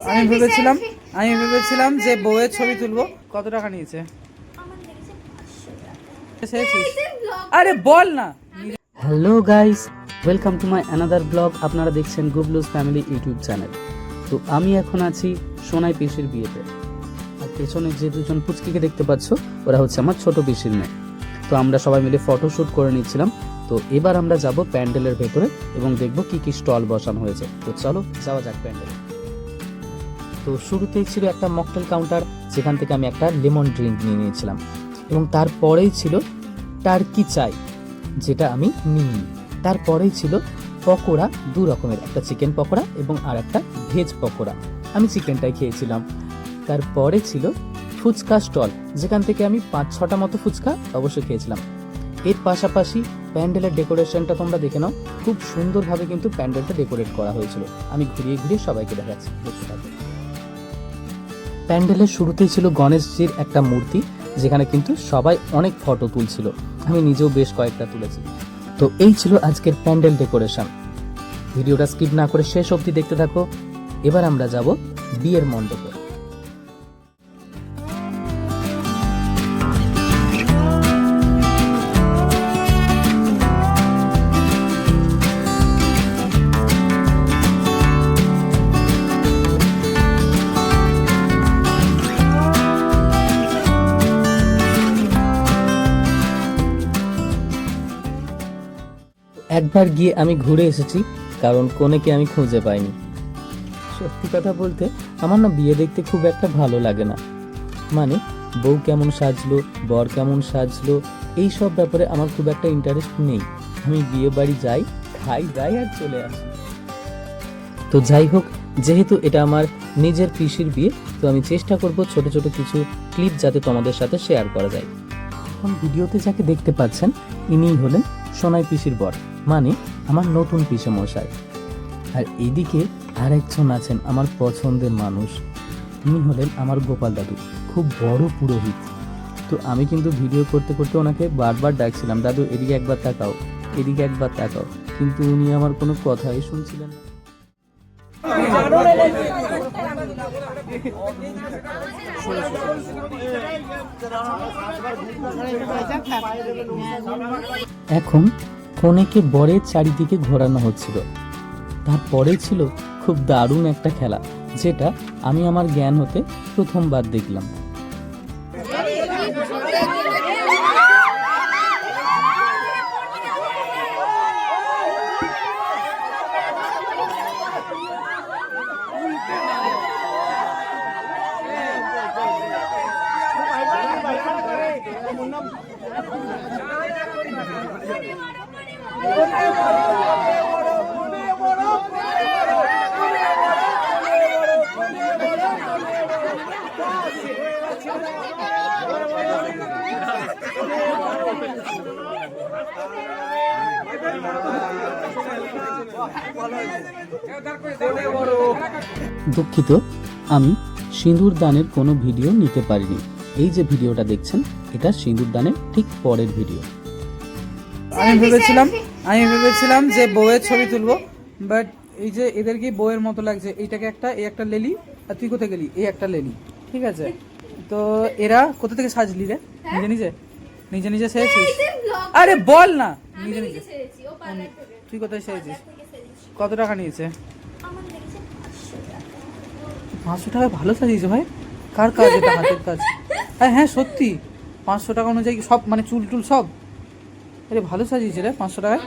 আমি ভেবেছিলাম আমি ভেবেছিলাম যে বউয়ের ছবি তুলবো। কত টাকা নিয়েছে? আরে বল না। Hello guys welcome to my another blog আপনারা দেখছেন গুবলুস ফ্যামিলি ইউটিউব চ্যানেল তো আমি এখন আছি সোনাই পিসির বিয়েতে। আর পেছনে যে দুজন পুচকিকে দেখতে পাচ্ছ ওরা হচ্ছে আমার ছোট পিসির মেয়ে। তো আমরা সবাই মিলে ফটোশ্যুট করে নিচ্ছিলাম। তো এবার আমরা যাব প্যান্ডেলের ভেতরে এবং দেখব কি কি স্টল বসানো হয়েছে। তো চলো যাওয়া যাক প্যান্ডেলে। তো শুরুতেই ছিল একটা মকটেল কাউন্টার যেখান থেকে আমি একটা লেমন ড্রিঙ্ক নিয়ে নিয়েছিলাম। এবং তারপরেই ছিল টার্কি চাই যেটা আমি নিই তারপরেই ছিল পকোড়া, দু রকমের, একটা চিকেন পকোড়া এবং আর একটা ভেজ পকোড়া। আমি চিকেনটাই খেয়েছিলাম। তারপরে ছিল ফুচকা স্টল যেখান থেকে আমি পাঁচ ছটা মতো ফুচকা অবশ্যই খেয়েছিলাম। এর পাশাপাশি প্যান্ডেলের ডেকোরেশনটা তোমরা দেখে নাও। খুব সুন্দরভাবে কিন্তু প্যান্ডেলটা ডেকোরেট করা হয়েছিল। আমি ঘুরিয়ে ঘুরিয়ে সবাইকে দেখাচ্ছি। দেখতে প্যান্ডেলের শুরুতেই ছিল গণেশজির একটা মূর্তি, যেখানে কিন্তু সবাই অনেক ফটো তুলছিল। আমি নিজেও বেশ কয়েকটা তুলেছি। তো এই ছিল আজকের প্যান্ডেল ডেকোরেশন। ভিডিওটা স্কিপ না করে শেষ অবধি দেখতে থাকো। এবার আমরা যাব বিয়ের মণ্ডপে। একবার গিয়ে আমি ঘুরে এসেছি, কারণ কোনেকে আমি খুঁজে পাইনি। সত্যি কথা বলতে, আমার না বিয়ে দেখতে খুব একটা ভালো লাগে না। মানে বউ কেমন সাজলো, বর কেমন সাজলো, এই সব ব্যাপারে আমার খুব একটা ইন্টারেস্ট নেই। আমি বিয়ে বাড়ি যাই, খাই যাই আর চলে আসি। তো যাই হোক, যেহেতু এটা আমার নিজের পিসির বিয়ে, তো আমি চেষ্টা করব ছোট ছোট কিছু ক্লিপ যাতে তোমাদের সাথে শেয়ার করা যায়। এখন ভিডিওতে যাকে দেখতে পাচ্ছেন, ইনিই হলেন সোনাই পিসির বর মানে আমার নতুন পিসে মশাই আর এদিকে আরেকজন আছেন আমার পছন্দের মানুষ তিনি হলেন আমার গোপাল দাদু, খুব বড় পুরোহিত। তো আমি কিন্তু ভিডিও করতে করতে ওনাকে বারবার ডাকছিলাম, দাদু, এদিকে একবার তাকাও, এদিকে একবার তাকাও। কিন্তু উনি আমার কোনো কথাই শুনছিলেন না। এখন কনেকে বরের চারিদিকে ঘোরানো হচ্ছিল। তারপরে ছিল খুব দারুণ একটা খেলা, যেটা আমি আমার জ্ঞান হতে প্রথমবার দেখলাম। দুঃখিত আমি সিঁদুর দানের কোনো ভিডিও নিতে পারিনি। এই যে ভিডিওটা দেখছেন এটা সিঁদুর দানের ঠিক পরের ভিডিও। আমি ভেবেছিলাম আমি ভেবেছিলাম যে বউয়ের ছবি তুলবো বাট এই যে এদেরকে বউয়ের মতো লাগছে? এইটাকে একটা এই একটা লেলি আর তুই কোথায় গেলি? এই একটা লেলি ঠিক আছে? তো এরা কোথা থেকে সাজলি রে? নিজে নিজে? নিজে নিজে সেরেছিস আরে বল না! নিজে নিজে তুই কোথায় সেরেছিস কত টাকা নিয়েছে? পাঁচশো টাকায় ভালো সাজিয়েছে ভাই। কার কাজ এটা হাতের কাজ? হ্যাঁ হ্যাঁ সত্যি। পাঁচশো টাকা অনুযায়ী সব মানে চুল টুল সব। আরে, ভালো সাজিয়েছে রে, পাঁচশো টাকায়।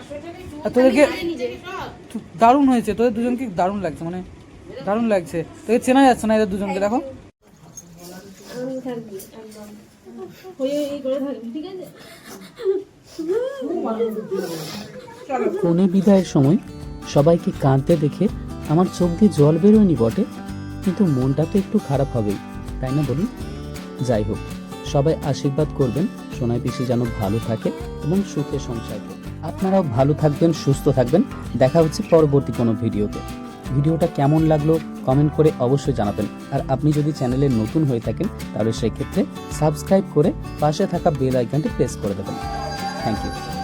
আর তোদেরকে দারুণ হয়েছে, তোদের দুজনকে দারুণ লাগছে মানে দারুণ লাগছে। তোকে চেনা যাচ্ছে না এদের দুজনকে, দেখো। কনে বিদায়ের সময় সবাইকে কাঁদতে দেখে আমার চোখ দিয়ে জল বেরোয়নি বটে, কিন্তু মনটা তো একটু খারাপ হবেই, তাই না বলুন যাই হোক, সবাই আশীর্বাদ করবেন, সোনাই পিসি যেন ভালো থাকে এবং সুখে সংসার করে। আপনারাও ভালো থাকবেন, সুস্থ থাকবেন। দেখা হচ্ছে পরবর্তী কোনো ভিডিওতে। ভিডিওটা কেমন লাগল কমেন্ট করে অবশ্যই জানাবেন। আর আপনি যদি চ্যানেলে নতুন হয়ে থাকেন, তাহলে সেক্ষেত্রে সাবস্ক্রাইব করে পাশে থাকা বেল আইকনটি প্রেস করে দেবেন। Thank you.